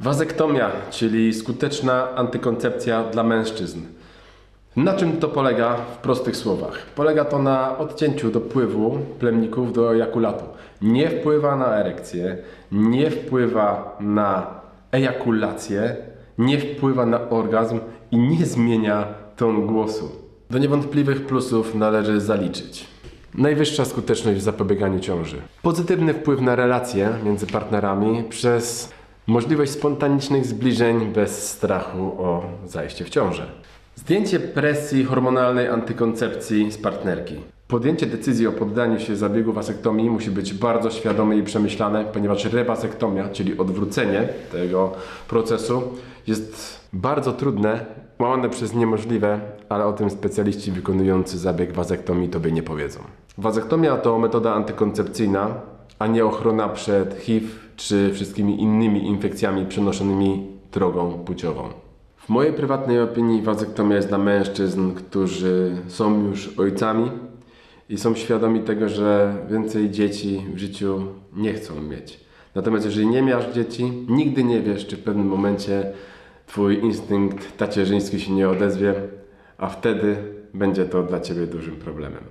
Wazektomia, czyli skuteczna antykoncepcja dla mężczyzn. Na czym to polega w prostych słowach? Polega to na odcięciu dopływu plemników do ejakulatu. Nie wpływa na erekcję, nie wpływa na ejakulację, nie wpływa na orgazm i nie zmienia ton głosu. Do niewątpliwych plusów należy zaliczyć. Najwyższa skuteczność w zapobieganiu ciąży. Pozytywny wpływ na relacje między partnerami przez możliwość spontanicznych zbliżeń bez strachu o zajście w ciążę. Zdjęcie presji hormonalnej antykoncepcji z partnerki. Podjęcie decyzji o poddaniu się zabiegu wasektomii musi być bardzo świadome i przemyślane, ponieważ rewasektomia, czyli odwrócenie tego procesu, jest bardzo trudne, łamane przez niemożliwe, ale o tym specjaliści wykonujący zabieg wazektomii tobie nie powiedzą. Wazektomia to metoda antykoncepcyjna, a nie ochrona przed HIV czy wszystkimi innymi infekcjami przenoszonymi drogą płciową. W mojej prywatnej opinii wazektomia jest dla mężczyzn, którzy są już ojcami i są świadomi tego, że więcej dzieci w życiu nie chcą mieć. Natomiast jeżeli nie miałeś dzieci, nigdy nie wiesz, czy w pewnym momencie twój instynkt tacierzyński się nie odezwie, a wtedy będzie to dla ciebie dużym problemem.